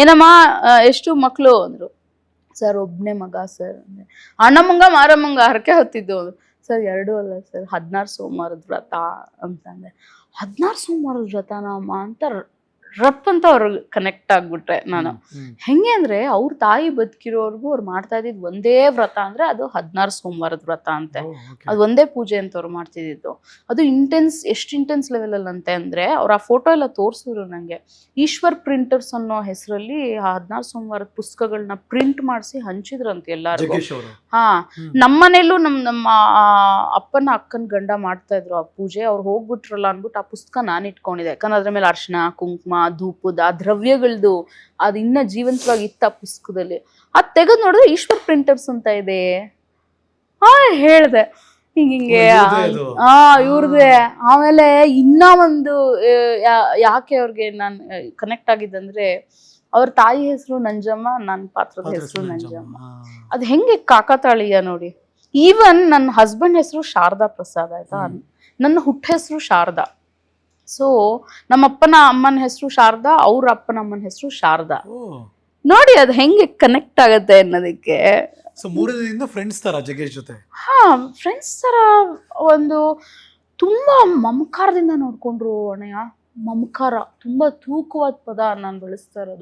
ಏನಮ್ಮ ಎಷ್ಟು ಮಕ್ಕಳು ಅಂದ್ರು. ಸರ್, ಒಬ್ನೇ ಮಗ ಸರ್. ಅಂದ್ರೆ ಅಣ್ಣಮ್ಮಂಗ ಮಾರಮ್ಮಂಗ ಹರಕೆ ಹೊತ್ತಿದ್ದು ಸರ್, ಎರಡೂ ಅಲ್ಲ ಸರ್. ಹದಿನಾರು ಸೋಮವಾರದ ವ್ರತ ಅಂತಂದೆ ಹದಿನಾರು ಸೋಮವಾರದ ವ್ರತನ ಅಮ್ಮ ಅಂತ ರಪ್ ಅಂತ ಅವ್ರಿಗೆ ಕನೆಕ್ಟ್ ಆಗ್ಬಿಟ್ರೆ ನಾನು. ಹೆಂಗೆ ಅಂದ್ರೆ ಅವ್ರ ತಾಯಿ ಬದುಕಿರೋರ್ಗು ಅವ್ರು ಮಾಡ್ತಾ ಇದ್ದಿದ್ ಒಂದೇ ವ್ರತ ಅಂದ್ರೆ ಅದು ಹದಿನಾರು ಸೋಮವಾರದ ವ್ರತ ಅಂತೆ. ಅದು ಒಂದೇ ಪೂಜೆ ಅಂತ ಅವ್ರು ಮಾಡ್ತಿದ್ದಿದ್ದು. ಅದು ಇಂಟೆನ್ಸ್ ಎಷ್ಟು ಇಂಟೆನ್ಸ್ ಲೆವೆಲ್ ಅಲ್ಲಿ ಅಂತೆ ಅಂದ್ರೆ ಅವ್ರ ಆ ಫೋಟೋ ಎಲ್ಲ ತೋರಿಸಿದ್ರು ನಂಗೆ. ಈಶ್ವರ್ ಪ್ರಿಂಟರ್ಸ್ ಅನ್ನೋ ಹೆಸರಲ್ಲಿ ಆ ಹದಿನಾರು ಸೋಮವಾರದ ಪುಸ್ತಕಗಳನ್ನ ಪ್ರಿಂಟ್ ಮಾಡಿಸಿ ಹಂಚಿದ್ರಂತೆ ಅವರು. ಹಾ. ನಮ್ಮನೇಲೂ ನಮ್ ನಮ್ಮ ಅಪ್ಪನ ಅಕ್ಕನ ಗಂಡ ಮಾಡ್ತಾ ಇದ್ರು ಆ ಪೂಜೆ. ಅವ್ರು ಹೋಗ್ಬಿಟ್ರಲ್ಲ ಅನ್ಬಿಟ್ಟು ಆ ಪುಸ್ತಕ ನಾನು ಇಟ್ಕೊಂಡಿದ್ದೆ. ಯಾಕಂದ್ರೆ ಅದ್ರ ಮೇಲೆ ಅರ್ಶಿನ ಕುಂಕುಮ ಧೂಪದ ಆ ದ್ರವ್ಯಗಳ್ದು ಅದು ಇನ್ನ ಜೀವಂತವಾಗಿ ಇತ್ತ ಆ ಪುಸ್ತಕದಲ್ಲಿ. ಅದ್ ತೆಗೆದು ನೋಡಿದ್ರೆ ಈಶ್ವರ್ ಪ್ರಿಂಟರ್ಸ್ ಅಂತ ಇದೆ. ಹಾ ಹೇಳ್ದೆ. ಹಿಂಗ್ ಹಿಂಗೆ ಓ, ಇವ್ರ್ದೇ ಹಾ ಇವ್ರದೇ. ಆಮೇಲೆ ಇನ್ನ ಒಂದು ಯಾಕೆ ಅವ್ರಿಗೆ ನಾನು ಕನೆಕ್ಟ್ ಆಗಿದ್ದಂದ್ರೆ ಅವ್ರ ತಾಯಿ ಹೆಸರು ನಂಜಮ್ಮ ನನ್ನ ಪಾತ್ರದ ಪಾತ್ರ ಹೆಸರು ನಂಜಮ್ಮ. ಅದು ಹೆಂಗೆ ಕಾಕತಾಳೀಯ ನೋಡಿ. ಈವನ್ ನನ್ನ ಹಸ್ಬೆಂಡ್ ಹೆಸರು ಶಾರದಾ ಪ್ರಸಾದ್ ಆಯ್ತಾ. ನನ್ನ ಹುಟ್ಟ ಹೆಸರು ಶಾರದಾ. ಸೊ ನಮ್ಮ ಅಪ್ಪನ ಅಮ್ಮನ ಹೆಸರು ಶಾರದಾ ಅವ್ರ ಅಪ್ಪನ ಅಮ್ಮನ ಹೆಸರು ಶಾರದಾ. ನೋಡಿ ಅದ್ ಹೆಂಗೆ ಕನೆಕ್ಟ್ ಆಗತ್ತೆ ಅನ್ನೋದಕ್ಕೆ. ಸೊ ಮೂರು ದಿನದಿಂದ ಫ್ರೆಂಡ್ಸ್ ತರ ಜಗ್ಗೇಶ್ ಜೊತೆ. ಹಾ ಫ್ರೆಂಡ್ಸ್ ತರ ಒಂದು ತುಂಬಾ ಮಮಕಾರದಿಂದ ನೋಡ್ಕೊಂಡ್ರು ಅಣ್ಣಯ್ಯ. ಮಮಕಾರ ತುಂಬಾ ತೂಕವಾದ ಪದ ನಾನು ಬಳಸ್ತಾ ಇರೋದು.